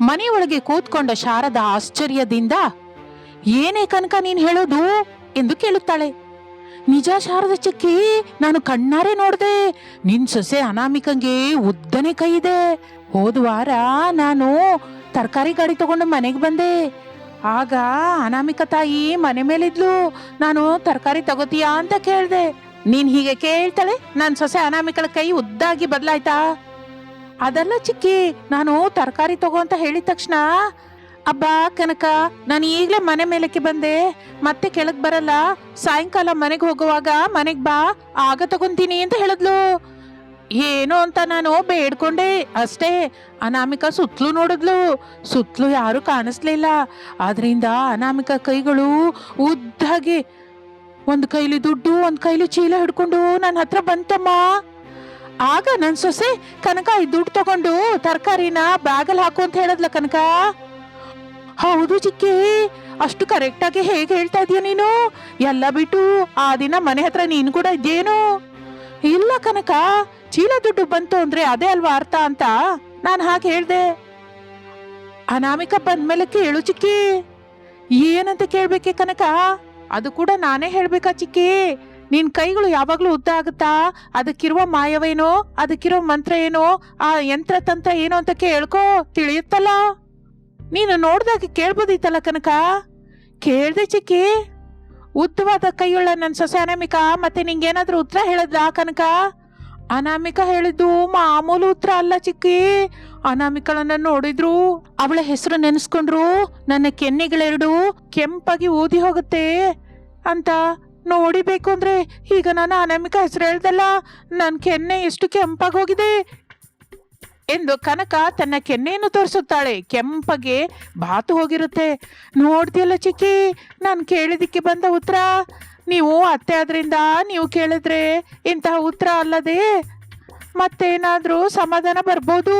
ಮನೆಯೊಳಗೆ ಕೂತ್ಕೊಂಡ ಶಾರದ ಆಶ್ಚರ್ಯದಿಂದ, ಏನೇ ಕನಕ ನೀನ್ ಹೇಳೋದು? ಎಂದು ಕೇಳುತ್ತಾಳೆ. ನಿಜ ಶಾರದ ಚಿಕ್ಕಿ, ನಾನು ಕಣ್ಣಾರೆ ನೋಡ್ದೆ, ನಿನ್ ಸೊಸೆ ಅನಾಮಿಕಂಗೆ ಉದ್ದನೆ ಕೈ ಇದೆ. ಹೋದ ವಾರ ನಾನು ತರಕಾರಿ ಗಾಡಿ ತಗೊಂಡು ಮನೆಗೆ ಬಂದೆ. ಆಗ ಅನಾಮಿಕ ತಾಯಿ ಮನೆ ಮೇಲಿದ್ಲು, ನಾನು ತರಕಾರಿ ತಗೋತೀಯಾ? ಅಂತ ಕೇಳ್ದೆ. ನೀನ್ ಹೀಗೆ ಕೇಳ್ತಾಳೆ? ನನ್ನ ಸೊಸೆ ಅನಾಮಿಕಳ ಕೈ ಉದ್ದಾಗಿ ಬದಲಾಯ್ತಾ? ಅದಲ್ಲ ಚಿಕ್ಕಿ, ನಾನು ತರಕಾರಿ ತಗೋ ಅಂತ ಹೇಳಿದ ತಕ್ಷಣ, ಅಬ್ಬಾ ಕನಕ, ನಾನು ಈಗಲೇ ಮನೆ ಮೇಲಕ್ಕೆ ಬಂದೆ, ಮತ್ತೆ ಕೆಳಗೆ ಬರಲ್ಲ, ಸಾಯಂಕಾಲ ಮನೆಗೆ ಹೋಗುವಾಗ ಮನೆಗ್ ಬಾ, ಆಗ ತಗೊಂತೀನಿ ಅಂತ ಹೇಳಿದ್ಲು. ಏನು ಅಂತ ನಾನು ಬೇಡ್ಕೊಂಡೆ, ಅಷ್ಟೇ, ಅನಾಮಿಕ ಸುತ್ತಲೂ ನೋಡಿದ್ಲು, ಸುತ್ತಲೂ ಯಾರು ಕಾಣಿಸ್ಲಿಲ್ಲ ಆದ್ರಿಂದ ಅನಾಮಿಕ ಕೈಗಳು ಉದ್ದಾಗಿ, ಒಂದು ಕೈಲಿ ದುಡ್ಡು, ಒಂದು ಕೈಲಿ ಚೀಲ ಹಿಡ್ಕೊಂಡು ನನ್ನ ಹತ್ರ ಬಂತಮ್ಮ. ಆಗ ನನ್ ಸೊಸೆ, ಕನಕ ಈ ದುಡ್ಡು ತಗೊಂಡು ತರಕಾರಿನ ಬ್ಯಾಗಲ್ಲಿ ಹಾಕು ಅಂತ ಹೇಳದ್ಲ ಕನಕ. ಹೌದು ಚಿಕ್ಕಿ, ಅಷ್ಟು ಕರೆಕ್ಟ್ ಆಗಿ ಹೇಗೆ ಹೇಳ್ತಾ ಇದೀಯ ನೀನು? ಎಲ್ಲ ಬಿಟ್ಟು ಆ ದಿನ ಮನೆ ಹತ್ರ ನೀನು ಕೂಡ ಇದ್ದೇನು ಇಲ್ಲ ಕನಕ, ಚೀಲ ದುಡ್ಡು ಬಂತು ಅಂದ್ರೆ ಅದೇ ಅಲ್ವಾ ಅರ್ಥ ಅಂತ ನಾನು ಹಾಗೆ ಹೇಳ್ದೆ. ಅನಾಮಿಕ ಬಂದ್ಮೇಲೆ ಕೇಳು ಚಿಕ್ಕಿ. ಏನಂತ ಕೇಳ್ಬೇಕೆ ಕನಕ? ಅದು ಕೂಡ ನಾನೇ ಹೇಳ್ಬೇಕಾ ಚಿಕ್ಕಿ? ನಿನ್ ಕೈಗಳು ಯಾವಾಗ್ಲೂ ಉದ್ದ ಆಗುತ್ತಾ? ಅದಕ್ಕಿರುವ ಮಾಯವೇನೋ? ಅದಕ್ಕಿರೋ ಮಂತ್ರ ಏನೋ? ಆ ಯಂತ್ರ ತಂತ್ರ ಏನೋ ಅಂತ ಕೇಳ್ಕೋ, ತಿಳಿಯುತ್ತಲ್ಲ? ನೀನು ನೋಡ್ದಾಗ ಕೇಳ್ಬೋದಿತ್ತಲ್ಲ ಕನಕ? ಕೇಳ್ದೆ ಚಿಕ್ಕಿ. ಉದ್ದವಾದ ಕೈಯುಳ್ಳ ನನ್ನ ಸೊಸೆ ಅನಾಮಿಕ, ಮತ್ತೆ ನಿಂಗೇನಾದ್ರೂ ಉತ್ತರ ಹೇಳಿದ್ಲಾ ಕನಕ? ಅನಾಮಿಕ ಹೇಳಿದ್ದು ಮಾಮೂಲು ಉತ್ತರ ಅಲ್ಲ ಚಿಕ್ಕಿ. ಅನಾಮಿಕಳನ್ನ ನೋಡಿದ್ರು, ಅವಳ ಹೆಸರು ನೆನೆಸ್ಕೊಂಡ್ರು, ನನ್ನ ಕೆನ್ನೆಗಳೆರಡು ಕೆಂಪಾಗಿ ಊದಿ ಹೋಗುತ್ತೆ ಅಂತ ನೋಡಿಬೇಕು ಅಂದ್ರೆ ಈಗ ನಾನು ಅನಾಮಿಕ ಹೆಸರು ಹೇಳ್ದಲ್ಲ ನನ್ನ ಕೆನ್ನೆ ಎಷ್ಟು ಕೆಂಪಾಗಿ ಹೋಗಿದೆ ಎಂದು ಕನಕ ತನ್ನ ಕೆನ್ನೆಯನ್ನು ತೋರಿಸುತ್ತಾಳೆ. ಕೆಂಪಗೆ ಬಾತು ಹೋಗಿರುತ್ತೆ. ನೋಡ್ತಿಯಲ್ಲ ಚಿಕ್ಕಿ, ನಾನು ಕೇಳಿದಕ್ಕೆ ಬಂದ ಉತ್ತರ, ನೀವು ಅತ್ತೆ ಆದ್ರಿಂದ ನೀವು ಕೇಳಿದ್ರೆ ಇಂತಹ ಉತ್ತರ ಅಲ್ಲದೆ ಮತ್ತೇನಾದರೂ ಸಮಾಧಾನ ಬರ್ಬೋದು.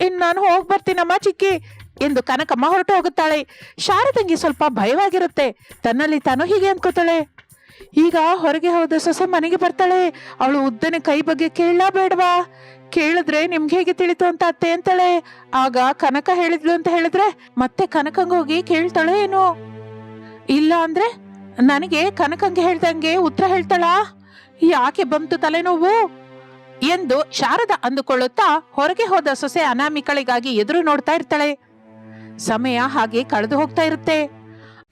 ಇನ್ನು ನಾನು ಹೋಗಿ ಬರ್ತೀನಮ್ಮ ಚಿಕ್ಕಿ, ಎಂದು ಕನಕಮ್ಮ ಹೊರಟು ಹೋಗುತ್ತಾಳೆ. ಶಾರದಂಗಿ ಸ್ವಲ್ಪ ಭಯವಾಗಿರುತ್ತೆ. ತನ್ನಲ್ಲಿ ತಾನು ಹೀಗೆ ಅನ್ಕೋತಾಳೆ. ಈಗ ಹೊರಗೆ ಹೋದ ಸೊಸೆ ಮನೆಗೆ ಬರ್ತಾಳೆ. ಅವಳು ಉದ್ದನೆ ಕೈ ಬಗ್ಗೆ ಕೇಳಲಾ ಬೇಡವಾ ಕೇಳಿದ್ರೆ ನಿಮ್ಗೆ ಹೇಗೆ ತಿಳಿತು ಅಂತ ಅತ್ತೆ ಅಂತಾಳೆ. ಆಗ ಕನಕ ಹೇಳಿದ್ಲು ಅಂತ ಹೇಳಿದ್ರೆ ಮತ್ತೆ ಕನಕಂಗೆ ಹೋಗಿ ಕೇಳ್ತಾಳೆ ಏನು? ಇಲ್ಲ ಅಂದ್ರೆ? ನನಗೆ ಕನಕಂಗೆ ಹೇಳ್ದಂಗೆ ಉತ್ತರ ಹೇಳ್ತಾಳಾ? ಯಾಕೆ ಬಂತು ತಲೆನೋವು? ಎಂದು ಶಾರದ ಅಂದುಕೊಳ್ಳುತ್ತಾ ಹೊರಗೆ ಹೋದ ಸೊಸೆ ಅನಾಮಿಕಳಿಗಾಗಿ ಎದುರು ನೋಡ್ತಾ ಇರ್ತಾಳೆ. ಸಮಯ ಹಾಗೆ ಕಳೆದು ಹೋಗ್ತಾ ಇರುತ್ತೆ.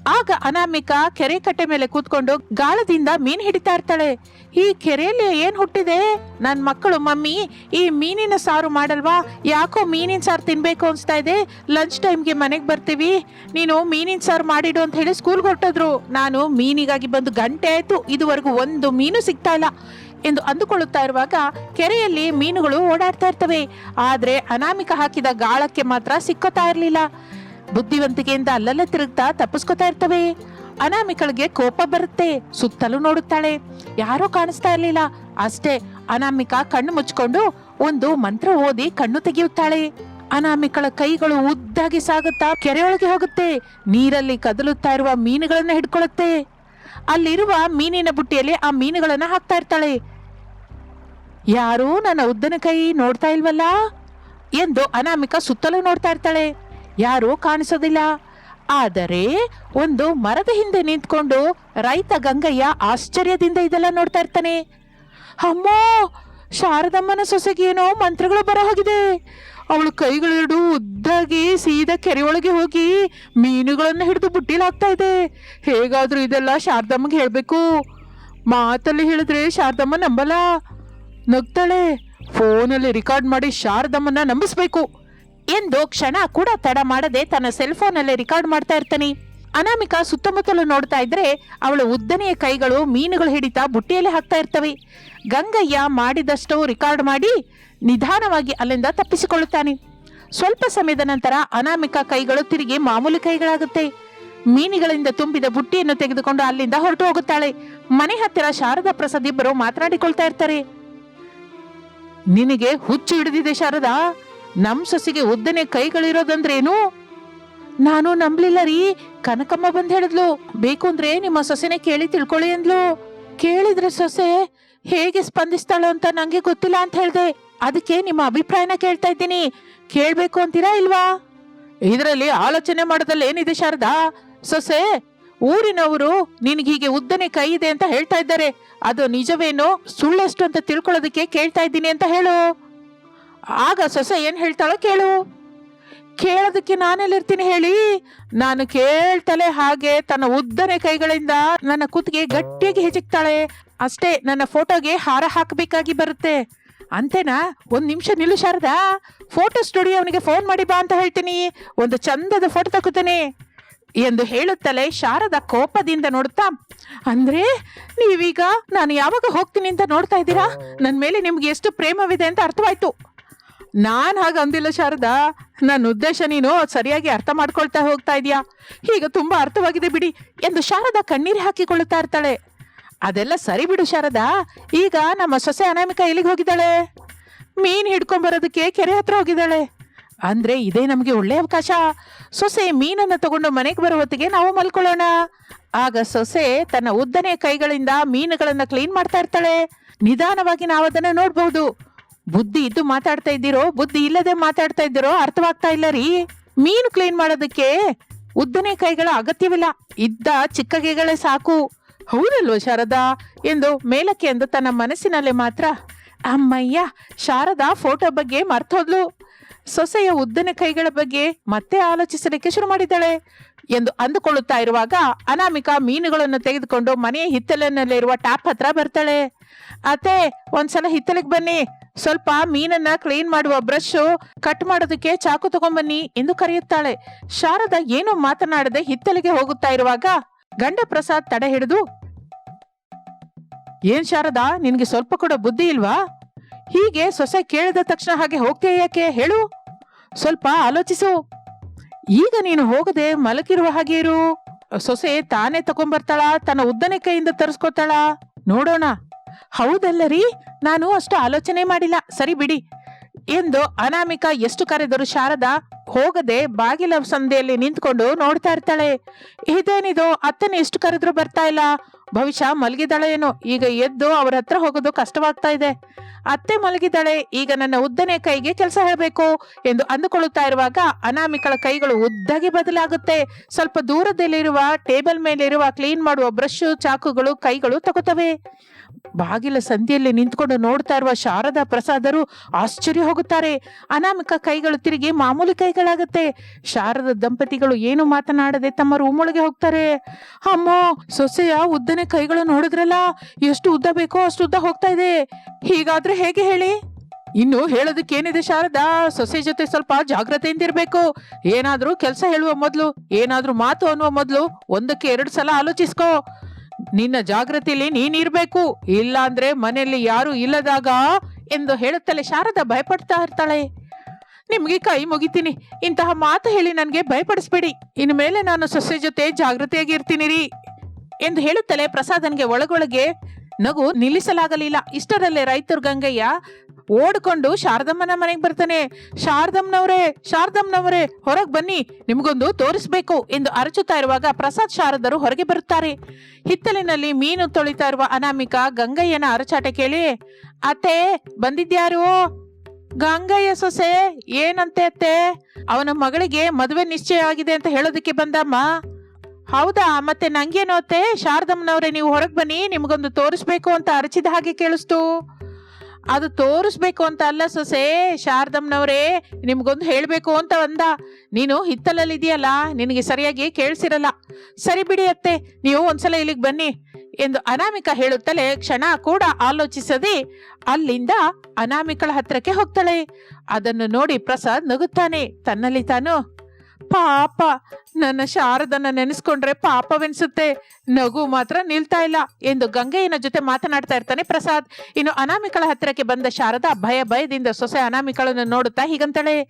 ಆಗ ಅನಾಮಿಕ ಕೆರೆ ಕಟ್ಟೆ ಮೇಲೆ ಕೂತ್ಕೊಂಡು ಗಾಳದಿಂದ ಮೀನ್ ಹಿಡಿತಾ ಇರ್ತಾಳೆ. ಈ ಕೆರೆಯಲ್ಲಿ ಏನ್ ಹುಟ್ಟಿದೆ? ನನ್ ಮಕ್ಕಳು, ಮಮ್ಮಿ, ಈ ಮೀನಿನ ಸಾರು ಮಾಡಲ್ವಾ? ಯಾಕೋ ಮೀನಿನ ಸಾರು ತಿನ್ಬೇಕು ಅನ್ಸ್ತಾ ಇದೆ. ಲಂಚ್ ಟೈಮ್ಗೆ ಮನೆಗೆ ಬರ್ತೀವಿ. ನೀನು ಮೀನಿನ ಸಾರು ಮಾಡಿಡು ಅಂತ ಹೇಳಿ ಸ್ಕೂಲ್ಗೆ ಹೊರಟದ್ರು. ನಾನು ಮೀನಿಗಾಗಿ ಬಂದು ಗಂಟೆ ಆಯ್ತು. ಇದುವರೆಗೂ ಒಂದು ಮೀನು ಸಿಗ್ತಾ ಇಲ್ಲ ಎಂದು ಅಂದುಕೊಳ್ಳುತ್ತಾ ಇರುವಾಗ ಕೆರೆಯಲ್ಲಿ ಮೀನುಗಳು ಓಡಾಡ್ತಾ ಇರ್ತವೆ. ಆದ್ರೆ ಅನಾಮಿಕ ಹಾಕಿದ ಗಾಳಕ್ಕೆ ಮಾತ್ರ ಸಿಕ್ಕೋತಾ ಇರ್ಲಿಲ್ಲ. ಬುದ್ಧಿವಂತಿಕೆಯಿಂದ ಅಲ್ಲಲ್ಲೇ ತಿರುಗ್ತಾ ತಪ್ಪಿಸ್ಕೊತಾ ಇರ್ತವೆ. ಅನಾಮಿಕಳಿಗೆ ಕೋಪ ಬರುತ್ತೆ, ಸುತ್ತಲೂ ನೋಡುತ್ತಾಳೆ. ಯಾರೂ ಕಾಣಿಸ್ತಾ ಇರ್ಲಿಲ್ಲ. ಅಷ್ಟೇ, ಅನಾಮಿಕ ಕಣ್ಣು ಮುಚ್ಕೊಂಡು ಒಂದು ಮಂತ್ರ ಓದಿ ಕಣ್ಣು ತೆಗೆಯುತ್ತಾಳೆ. ಅನಾಮಿಕಳ ಕೈಗಳು ಉದ್ದಾಗಿ ಸಾಗುತ್ತಾ ಕೆರೆಯೊಳಗೆ ಹೋಗುತ್ತೆ. ನೀರಲ್ಲಿ ಕದಲುತ್ತಾ ಇರುವ ಮೀನುಗಳನ್ನ ಹಿಡ್ಕೊಳ್ಳುತ್ತೆ. ಅಲ್ಲಿರುವ ಮೀನಿನ ಬುಟ್ಟಿಯಲ್ಲಿ ಆ ಮೀನುಗಳನ್ನ ಹಾಕ್ತಾ ಇರ್ತಾಳೆ. ಯಾರೂ ನನ್ನ ಉದ್ದನ ಕೈ ನೋಡ್ತಾ ಇಲ್ವಲ್ಲ? ಎಂದು ಅನಾಮಿಕ ಸುತ್ತಲೂ ನೋಡ್ತಾ ಇರ್ತಾಳೆ. ಯಾರೂ ಕಾಣಿಸೋದಿಲ್ಲ. ಆದರೆ ಒಂದು ಮರದ ಹಿಂದೆ ನಿಂತ್ಕೊಂಡು ರೈತ ಗಂಗಯ್ಯ ಆಶ್ಚರ್ಯದಿಂದ ಇದೆಲ್ಲ ನೋಡ್ತಾ ಇರ್ತಾನೆ. ಅಮ್ಮೋ, ಶಾರದಮ್ಮನ ಸೊಸೆಗೆ ಏನೋ ಮಂತ್ರಗಳು ಬರ ಹೋಗಿದೆ ಅವಳು ಕೈಗಳೆರಡು ಉದ್ದಾಗಿ ಸೀದಾ ಕೆರೆಯೊಳಗೆ ಹೋಗಿ ಮೀನುಗಳನ್ನು ಹಿಡಿದು ಬುಟ್ಟಿಲ್ ಹಾಕ್ತಾ ಇದೆ. ಹೇಗಾದರೂ ಇದೆಲ್ಲ ಶಾರದಮ್ಮಗೆ ಹೇಳಬೇಕು. ಮಾತಲ್ಲಿ ಹೇಳಿದ್ರೆ ಶಾರದಮ್ಮ ನಂಬಲ್ಲ. ನಗ್ತಾಳೆ. ಫೋನಲ್ಲಿ ರೆಕಾರ್ಡ್ ಮಾಡಿ ಶಾರದಮ್ಮನ ನಂಬಿಸ್ಬೇಕು. ಎಂದು ಕ್ಷಣ ಕೂಡ ತಡ ಮಾಡದೆ ತನ್ನ ಸೆಲ್ ಫೋನಲ್ಲಿ ರೆಕಾರ್ಡ್ ಮಾಡ್ತಾ ಇರ್ತಾನೆ. ಅನಾಮಿಕಾ ಸುತ್ತಮುತ್ತಲು ನೋಡ್ತಾ ಇದ್ರೆ ಅವಳ ಉದ್ದನೆಯ ಕೈಗಳು ಮೀನುಗಳು ಹಿಡಿತಾ ಬುಟ್ಟಿಯಲ್ಲಿ ಹಾಕ್ತಾ ಇರ್ತವೆ. ಗಂಗಯ್ಯ ಮಾಡಿದಷ್ಟು ರೆಕಾರ್ಡ್ ಮಾಡಿ ನಿಧಾನವಾಗಿ ಅಲ್ಲಿಂದ ತಪ್ಪಿಸಿಕೊಳ್ಳುತ್ತಾನೆ. ಸ್ವಲ್ಪ ಸಮಯದ ನಂತರ ಅನಾಮಿಕಾ ಕೈಗಳು ತಿರುಗಿ ಮಾಮೂಲಿ ಕೈಗಳಾಗುತ್ತೆ. ಮೀನುಗಳಿಂದ ತುಂಬಿದ ಬುಟ್ಟಿಯನ್ನು ತೆಗೆದುಕೊಂಡು ಅಲ್ಲಿಂದ ಹೊರಟು ಹೋಗುತ್ತಾಳೆ. ಮನೆ ಹತ್ತಿರ ಶಾರದಾ ಪ್ರಸಾದ್ ಇಬ್ಬರು ಮಾತನಾಡಿಕೊಳ್ತಾ ಇರ್ತಾರೆ. ನಿನಗೆ ಹುಚ್ಚು ಹಿಡಿದಿದೆ ಶಾರದಾ. ನಮ್ ಸೊಸೆಗೆ ಉದ್ದನೆ ಕೈಗಳಿರೋದಂದ್ರೇನು? ನಾನು ನಂಬ್ಲಿಲ್ಲ ರೀ. ಕನಕಮ್ಮ ಬಂದ್ ಹೇಳಿದ್ಲು. ಬೇಕು ಅಂದ್ರೆ ನಿಮ್ಮ ಸೊಸೆನೆ ಕೇಳಿ ತಿಳ್ಕೊಳ್ಳಿ ಅಂದ್ಲು. ಕೇಳಿದ್ರೆ ಸೊಸೆ ಹೇಗೆ ಸ್ಪಂದಿಸ್ತಾಳು ಅಂತ ನಂಗೆ ಗೊತ್ತಿಲ್ಲ ಅಂತ ಹೇಳ್ದೆ. ಅದಕ್ಕೆ ನಿಮ್ಮ ಅಭಿಪ್ರಾಯನ ಕೇಳ್ತಾ ಇದ್ದೀನಿ. ಕೇಳ್ಬೇಕು ಅಂತೀರಾ ಇಲ್ವಾ? ಇದರಲ್ಲಿ ಆಲೋಚನೆ ಮಾಡೋದಲ್ಲಿ ಏನಿದೆ ಶಾರದಾ? ಸೊಸೆ, ಊರಿನವರು ನಿನಗೆ ಹೀಗೆ ಉದ್ದನೆ ಕೈ ಇದೆ ಅಂತ ಹೇಳ್ತಾ ಇದ್ದಾರೆ. ಅದು ನಿಜವೇನೋ ಸುಳ್ಳೆಷ್ಟು ಅಂತ ತಿಳ್ಕೊಳ್ಳೋದಕ್ಕೆ ಕೇಳ್ತಾ ಇದ್ದೀನಿ ಅಂತ ಹೇಳು. ಆಗ ಸೊಸೆ ಏನು ಹೇಳ್ತಾಳೋ ಕೇಳು. ಕೇಳೋದಕ್ಕೆ ನಾನೆಲ್ಲಿರ್ತೀನಿ ಹೇಳಿ. ನಾನು ಕೇಳ್ತಲೇ ಹಾಗೆ ತನ್ನ ಉದ್ದನೆ ಕೈಗಳಿಂದ ನನ್ನ ಕುತ್ತಿಗೆ ಗಟ್ಟಿಯಾಗಿ ಹೆಜಕ್ತಾಳೆ. ಅಷ್ಟೇ ನನ್ನ ಫೋಟೋಗೆ ಹಾರ ಹಾಕಬೇಕಾಗಿ ಬರುತ್ತೆ. ಅಂತೇನಾ? ಒಂದು ನಿಮಿಷ ನಿಲ್ಲು ಶಾರದಾ. ಫೋಟೋ ಸ್ಟುಡಿಯೋ ಅವನಿಗೆ ಫೋನ್ ಮಾಡಿ ಬಾ ಅಂತ ಹೇಳ್ತೀನಿ. ಒಂದು ಚಂದದ ಫೋಟೋ ತಗೋತಾನೆ ಎಂದು ಹೇಳುತ್ತಲೇ ಶಾರದ ಕೋಪದಿಂದ ನೋಡುತ್ತಾ, ಅಂದ್ರೆ ನೀವೀಗ ನಾನು ಯಾವಾಗ ಹೋಗ್ತೀನಿ ಅಂತ ನೋಡ್ತಾ ಇದ್ದೀರಾ? ನನ್ನ ಮೇಲೆ ನಿಮ್ಗೆ ಎಷ್ಟು ಪ್ರೇಮವಿದೆ ಅಂತ ಅರ್ಥವಾಯ್ತು. ನಾನ್ ಹಾಗ ಅಂದಿಲ್ಲ ಶಾರದಾ. ನನ್ನ ಉದ್ದೇಶ ನೀನು ಸರಿಯಾಗಿ ಅರ್ಥ ಮಾಡ್ಕೊಳ್ತಾ ಹೋಗ್ತಾ ಇದೀಯಾ? ಈಗ ತುಂಬಾ ಅರ್ಥವಾಗಿದೆ ಬಿಡಿ ಎಂದು ಶಾರದಾ ಕಣ್ಣೀರು ಹಾಕಿಕೊಳ್ಳುತ್ತಾ ಇರ್ತಾಳೆ. ಅದೆಲ್ಲ ಸರಿ ಬಿಡು ಶಾರದಾ. ಈಗ ನಮ್ಮ ಸೊಸೆ ಅನಾಮಿಕ ಎಲ್ಲಿಗೆ ಹೋಗಿದ್ದಾಳೆ? ಮೀನ್ ಹಿಡ್ಕೊಂಡ್ ಬರೋದಕ್ಕೆ ಕೆರೆ ಹತ್ರ ಹೋಗಿದ್ದಾಳೆ. ಅಂದ್ರೆ ಇದೇ ನಮಗೆ ಒಳ್ಳೆ ಅವಕಾಶ. ಸೊಸೆ ಮೀನನ್ನ ತಗೊಂಡು ಮನೆಗೆ ಬರೋ ಹೊತ್ತಿಗೆ ನಾವು ಮಲ್ಕೊಳ್ಳೋಣ. ಆಗ ಸೊಸೆ ತನ್ನ ಉದ್ದನೆಯ ಕೈಗಳಿಂದ ಮೀನುಗಳನ್ನ ಕ್ಲೀನ್ ಮಾಡ್ತಾ ಇರ್ತಾಳೆ. ನಿಧಾನವಾಗಿ ನಾವು ಅದನ್ನ ನೋಡ್ಬಹುದು ಬುದ್ಧಿ ಇದ್ದು ಮಾತಾಡ್ತಾ ಇದ್ದೀರೋ, ಬುದ್ಧಿ ಇಲ್ಲದೆ ಮಾತಾಡ್ತಾ ಇದ್ದೀರೋ, ಅರ್ಥವಾಗ್ತಾ ಇಲ್ಲ ರೀ. ಮೀನು ಕ್ಲೀನ್ ಮಾಡೋದಕ್ಕೆ ಉದ್ದನೆ ಕೈಗಳ ಅಗತ್ಯವಿಲ್ಲ. ಇದ್ದ ಚಿಕ್ಕಗೆಗಳೇ ಸಾಕು. ಹೌದಲ್ವ ಶಾರದಾ? ಎಂದು ಮೇಲಕ್ಕೆ ಎಂದು ತನ್ನ ಮನಸ್ಸಿನಲ್ಲೇ ಮಾತ್ರ, ಅಮ್ಮಯ್ಯ, ಶಾರದಾ ಫೋಟೋ ಬಗ್ಗೆ ಮರ್ತೋದ್ಲು. ಸೊಸೆಯ ಉದ್ದನ ಕೈಗಳ ಬಗ್ಗೆ ಮತ್ತೆ ಆಲೋಚಿಸಲಿಕ್ಕೆ ಶುರು ಮಾಡಿದ್ದಾಳೆ ಎಂದು ಅಂದುಕೊಳ್ಳುತ್ತಾ ಇರುವಾಗ ಅನಾಮಿಕಾ ಮೀನುಗಳನ್ನು ತೆಗೆದುಕೊಂಡು ಮನೆಯ ಹಿತ್ತಲಿನಲ್ಲಿರುವ ಟ್ಯಾಪ್ ಹತ್ರ ಬರ್ತಾಳೆ. ಅತ್ತೆ, ಒಂದ್ಸಲ ಹಿತ್ತಲಿಗೆ ಬನ್ನಿ. ಸ್ವಲ್ಪ ಮೀನನ್ನ ಕ್ಲೀನ್ ಮಾಡುವ ಬ್ರಷ್ ಕಟ್ ಮಾಡೋದಕ್ಕೆ ಚಾಕು ತಗೊಂಬನ್ನಿ ಎಂದು ಕರೆಯುತ್ತಾಳೆ. ಶಾರದಾ ಏನು ಮಾತನಾಡದೆ ಹಿತ್ತಲಿಗೆ ಹೋಗುತ್ತಾ ಇರುವಾಗ ಗಂಡ ಪ್ರಸಾದ್ ತಡೆ ಹಿಡಿದು, ಏನ್ ಶಾರದಾ, ನಿನ್ಗೆ ಸ್ವಲ್ಪ ಕೂಡ ಬುದ್ಧಿ ಇಲ್ವಾ? ಹೀಗೆ ಸೊಸೆ ಕೇಳಿದ ತಕ್ಷಣ ಹಾಗೆ ಹೋಗ್ತೀಯ ಯಾಕೆ? ಹೇಳು. ಸ್ವಲ್ಪ ಆಲೋಚಿಸು. ಈಗ ನೀನು ಹೋಗದೆ ಮಲಗಿರುವ ಹಾಗೆ ಇರು. ಸೊಸೆ ತಾನೇ ತಗೊಂಬರ್ತಾಳ? ತನ್ನ ಉದ್ದನೆ ಕೈಯಿಂದ ತರಿಸ್ಕೊತಾಳ? ನೋಡೋಣ. ಹೌದಲ್ಲ ರೀ? ನಾನು ಅಷ್ಟು ಆಲೋಚನೆ ಮಾಡಿಲ್ಲ. ಸರಿ ಬಿಡಿ. ಎಂದು ಅನಾಮಿಕಾ ಎಷ್ಟು ಕರೆದರೂ ಶಾರದಾ ಹೋಗದೆ ಬಾಗಿಲ ಸಂದೆಯಲ್ಲಿ ನಿಂತ್ಕೊಂಡು ನೋಡ್ತಾ ಇರ್ತಾಳೆ. ಇದೇನಿದು? ಅತ್ತನ ಎಷ್ಟು ಕರೆದ್ರು ಬರ್ತಾ ಇಲ್ಲ. ಭವಿಷ್ಯ ಮಲಗಿದಾಳೆ ಏನೋ. ಈಗ ಎದ್ದು ಅವರ ಹತ್ರ ಹೋಗೋದು ಕಷ್ಟವಾಗ್ತಾ ಇದೆ. ಅತ್ತೆ ಮಲಗಿದಳೆ ಈಗ ನನ್ನ ಉದ್ದನೆ ಕೈಗೆ ಕೆಲಸ ಹೇಳಬೇಕು ಎಂದು ಅಂದುಕೊಳ್ಳುತ್ತಾ ಇರುವಾಗ ಅನಾಮಿಕಳ ಕೈಗಳು ಉದ್ದಾಗಿ ಬದಲಾಗುತ್ತೆ. ಸ್ವಲ್ಪ ದೂರದಲ್ಲಿರುವ ಟೇಬಲ್ ಮೇಲಿರುವ ಕ್ಲೀನ್ ಮಾಡುವ ಬ್ರಷ್, ಚಾಕುಗಳು, ಕೈಗಳು ತಗೋತವೆ ಬಾಗಿಲ ಸಂಧಿಯಲ್ಲಿ ನಿಂತ್ಕೊಂಡು ನೋಡ್ತಾ ಇರುವ ಶಾರದಾ ಪ್ರಸಾದರು ಆಶ್ಚರ್ಯ ಹೋಗುತ್ತಾರೆ. ಅನಾಮಿಕ ಕೈಗಳು ತಿರುಗಿ ಮಾಮೂಲಿ ಕೈಗಳಾಗುತ್ತೆ. ಶಾರದ ದಂಪತಿಗಳು ಏನು ಮಾತನಾಡದೆ ತಮ್ಮ ರೂಮೊಳಗೆ ಹೋಗ್ತಾರೆ. ಅಮ್ಮೋ, ಸೊಸೆಯ ಉದ್ದನೆ ಕೈಗಳು ನೋಡಿದ್ರಲ್ಲ, ಎಷ್ಟು ಉದ್ದ ಬೇಕೋ ಅಷ್ಟು ಉದ್ದ ಹೋಗ್ತಾ ಇದೆ. ಹೀಗಾದ್ರೆ ಹೇಗೆ ಹೇಳಿ? ಇನ್ನು ಹೇಳೋದಕ್ಕೇನಿದೆ ಶಾರದಾ? ಸೊಸೆ ಜೊತೆ ಸ್ವಲ್ಪ ಜಾಗ್ರತೆಯಿಂದ ಇರಬೇಕು ಏನಾದ್ರೂ ಕೆಲಸ ಹೇಳುವ ಮೊದಲು, ಏನಾದ್ರೂ ಮಾತು ಅನ್ನುವ ಮೊದಲು ಒಂದಕ್ಕೆ ಎರಡು ಸಲ ಆಲೋಚಿಸ್ಕೋ. ನಿನ್ನ ಜಾಗೃತಿಲಿ ನೀನಿರ್ಬೇಕು. ಇಲ್ಲ ಅಂದ್ರೆ ಮನೆಯಲ್ಲಿ ಯಾರು ಇಲ್ಲದಾಗ ಎಂದು ಹೇಳುತ್ತಲೇ ಶಾರದಾ ಭಯಪಡ್ತಾ ಇರ್ತಾಳೆ. ನಿಮ್ಗೆ ಕೈ ಮುಗಿತೀನಿ. ಇಂತಹ ಮಾತು ಹೇಳಿ ನನಗೆ ಭಯಪಡಿಸ್ಬೇಡಿ. ಇನ್ನು ಮೇಲೆ ನಾನು ಸೊಸೆ ಜೊತೆ ಜಾಗೃತಿಯಾಗಿ ಇರ್ತೀನಿ ರೀ ಎಂದು ಹೇಳುತ್ತಲೇ ಪ್ರಸಾದನ್ಗೆ ಒಳಗೊಳಗೆ ನಗು ನಿಲ್ಲಿಸಲಾಗಲಿಲ್ಲ. ಇಷ್ಟರಲ್ಲೇ ರೈತರು ಗಂಗಯ್ಯ ಓಡ್ಕೊಂಡು ಶಾರದಮ್ಮನ ಮನೆಗೆ ಬರ್ತಾನೆ. ಶಾರದಮ್ಮನವರೇ ಶಾರದಮ್ಮನವರೇ, ಹೊರಗೆ ಬನ್ನಿ, ನಿಮಗೊಂದು ತೋರಿಸ್ಬೇಕು ಎಂದು ಅರಚುತ್ತಾ ಇರುವಾಗ ಪ್ರಸಾದ್ ಶಾರದರು ಹೊರಗೆ ಬರುತ್ತಾರೆ. ಹಿತ್ತಲಿನಲ್ಲಿ ಮೀನು ತೊಳಿತಾ ಇರುವ ಅನಾಮಿಕ ಗಂಗಯ್ಯನ ಅರಚಾಟ ಕೇಳಿ, ಅತ್ತೆ, ಬಂದಿದ್ಯಾರು? ಗಂಗಯ್ಯ ಸೊಸೆ, ಏನಂತೆ ಅತ್ತೆ? ಅವನ ಮಗಳಿಗೆ ಮದುವೆ ನಿಶ್ಚಯ ಆಗಿದೆ ಅಂತ ಹೇಳೋದಕ್ಕೆ ಬಂದಮ್ಮ. ಹೌದಾ? ಮತ್ತೆ ನಂಗೇನು ಅತ್ತೆ? ಶಾರದಮ್ಮನವ್ರೆ, ನೀವು ಹೊರಗೆ ಬನ್ನಿ, ನಿಮಗೊಂದು ತೋರಿಸ್ಬೇಕು ಅಂತ ಅರಚಿದ ಹಾಗೆ ಕೇಳಿಸ್ತು. ಅದು ತೋರಿಸ್ಬೇಕು ಅಂತ ಅಲ್ಲ ಸೊಸೆ, ಶಾರದಮ್ಮನವ್ರೆ, ನಿಮ್ಗೊಂದು ಹೇಳಬೇಕು ಅಂತ ಅಂದ. ನೀನು ಹಿತ್ತಲಲ್ಲಿ ಇದೆಯಲ್ಲ ನಿನಗೆ ಸರಿಯಾಗಿ ಕೇಳಿಸಿರಲ್ಲ. ಸರಿ ಬಿಡಿ ಅತ್ತೆ, ನೀವು ಒಂದ್ಸಲ ಇಲ್ಲಿಗೆ ಬನ್ನಿ ಎಂದು ಅನಾಮಿಕ ಹೇಳುತ್ತಲೇ ಕ್ಷಣ ಕೂಡ ಆಲೋಚಿಸದೆ ಅಲ್ಲಿಂದ ಅನಾಮಿಕಳ ಹತ್ರಕ್ಕೆ ಹೋಗ್ತಾಳೆ. ಅದನ್ನು ನೋಡಿ ಪ್ರಸಾದ್ ನಗುತ್ತಾನೆ. ತನ್ನಲ್ಲಿ ತಾನು ಪಾಪ. ನನ್ನ ಶಾರದನ್ನ ನೆನೆಸ್ಕೊಂಡ್ರೆ ಪಾಪವೆನ್ಸುತ್ತೆ. ನಗು ಮಾತ್ರ ನಿಲ್ತಾ ಇಲ್ಲ. ಎಂದು ಗಂಗೆಯನ ಜೊತೆ ಮಾತನಾಡ್ತಾ ಇರ್ತಾನೆ ಪ್ರಸಾದ್. ಇನ್ನು ಅನಾಮಿಕಳ ಹತ್ತಿರಕ್ಕೆ ಬಂದ ಶಾರದಾ ಭಯ ಭಯದಿಂದ ಸೊಸೆ ಅನಾಮಿಕಳನ್ನು ನೋಡುತ್ತಾ ಹೀಗಂತಾಳೆ.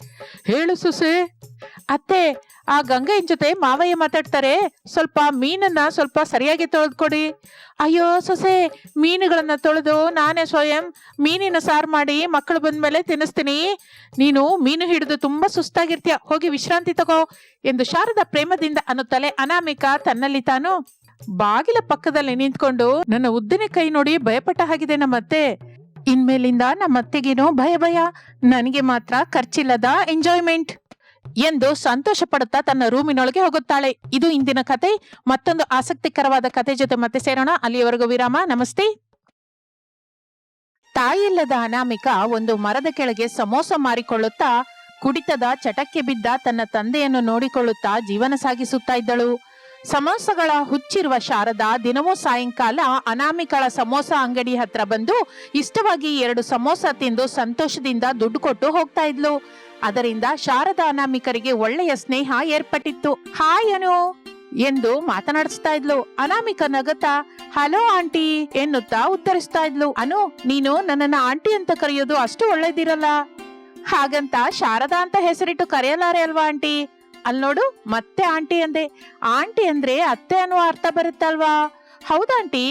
ಹೇಳು ಸೊಸೆ. ಅತ್ತೆ ಆ ಗಂಗೆಯನ್ ಜೊತೆ ಮಾವಯ್ಯ ಮಾತಾಡ್ತಾರೆ, ಸ್ವಲ್ಪ ಮೀನನ್ನ ಸ್ವಲ್ಪ ಸರಿಯಾಗಿ ತೊಳೆದ್ಕೊಡಿ. ಅಯ್ಯೋ ಸೊಸೆ, ಮೀನುಗಳನ್ನ ತೊಳೆದು ನಾನೇ ಸ್ವಯಂ ಮೀನಿನ ಸಾರು ಮಾಡಿ ಮಕ್ಕಳು ಬಂದ್ಮೇಲೆ ತಿನ್ನಿಸ್ತೀನಿ. ನೀನು ಮೀನು ಹಿಡಿದು ತುಂಬಾ ಸುಸ್ತಾಗಿರ್ತೀಯ, ಹೋಗಿ ವಿಶ್ರಾಂತಿ ತಗೋ ಎಂದು ಶಾರದ ಪ್ರೇಮದಿಂದ ಅನ್ನುತ್ತಲೆ ಅನಾಮಿಕ ತನ್ನಲ್ಲಿ ತಾನು ಬಾಗಿಲ ಪಕ್ಕದಲ್ಲಿ ನಿಂತ್ಕೊಂಡು ನನ್ನ ಉದ್ದಿನ ಕೈ ನೋಡಿ ಭಯಪಟ್ಟ ಹಾಗಿದೆ ನಮ್ಮತ್ತೆ. ಇನ್ಮೇಲಿಂದ ನಮ್ಮತ್ತೆಗೇನೋ ಭಯ ಭಯ, ನನಗೆ ಮಾತ್ರ ಖರ್ಚಿಲ್ಲದ ಎಂಜಾಯ್ಮೆಂಟ್ ಎಂದು ಸಂತೋಷ ಪಡುತ್ತಾ ತನ್ನ ರೂಮಿನೊಳಗೆ ಹೋಗುತ್ತಾಳೆ. ಇದು ಇಂದಿನ ಕತೆ. ಮತ್ತೊಂದು ಆಸಕ್ತಿಕರವಾದ ಕತೆ ಜೊತೆ ಮತ್ತೆ ಸೇರೋಣ. ಅಲ್ಲಿಯವರೆಗೂ ವಿರಾಮ. ನಮಸ್ತೆ. ತಾಯಿಲ್ಲದ ಅನಾಮಿಕ ಒಂದು ಮರದ ಕೆಳಗೆ ಸಮೋಸ ಮಾರಿಕೊಳ್ಳುತ್ತಾ ಕುಡಿತದ ಚಟಕ್ಕೆ ಬಿದ್ದ ತನ್ನ ತಂದೆಯನ್ನು ನೋಡಿಕೊಳ್ಳುತ್ತಾ ಜೀವನ ಸಾಗಿಸುತ್ತಾ ಇದ್ದಳು. ಸಮೋಸಗಳ ಹುಚ್ಚಿರುವ ಶಾರದಾ ದಿನವೂ ಸಾಯಂಕಾಲ ಅನಾಮಿಕಳ ಸಮೋಸ ಅಂಗಡಿ ಹತ್ರ ಬಂದು ಇಷ್ಟವಾಗಿ ಎರಡು ಸಮೋಸ ತಿಂದು ಸಂತೋಷದಿಂದ ದುಡ್ಡು ಕೊಟ್ಟು ಹೋಗ್ತಾ ಇದ್ಲು. ಅದರಿಂದ ಶಾರದಾ ಅನಾಮಿಕರಿಗೆ ಒಳ್ಳೆಯ ಸ್ನೇಹ ಏರ್ಪಟ್ಟಿತ್ತು. ಹಾಯ್ ಅನು, ಎಂದು ಮಾತನಾಡಿಸ್ತಾ ಇದ್ಲು. ಅನಾಮಿಕ ನಗತಾ, ಹಲೋ ಆಂಟಿ, ಎನ್ನುತ್ತಾ ಉತ್ತರಿಸ್ತಾ ಇದ್ಲು. ಅನು, ನೀನು ನನ್ನನ್ನ ಆಂಟಿ ಅಂತ ಕರೆಯೋದು ಅಷ್ಟು ಒಳ್ಳೇದಿರಲ್ಲ. ಹಾಗಂತ ಶಾರದಾ ಅಂತ ಹೆಸರಿಟ್ಟು ಕರೆಯಲಾರೆ ಅಲ್ವಾ ಆಂಟಿ? ಅಲ್ ನೋಡು, ಮತ್ತೆ ಆಂಟಿ ಅಂದೆ. ಆಂಟಿ ಅಂದ್ರೆ ಅತ್ತೆ ಅನ್ನುವ ಅರ್ಥ ಬರುತ್ತಲ್ವಾ? ಹೌದಾ ಆಂಟಿ.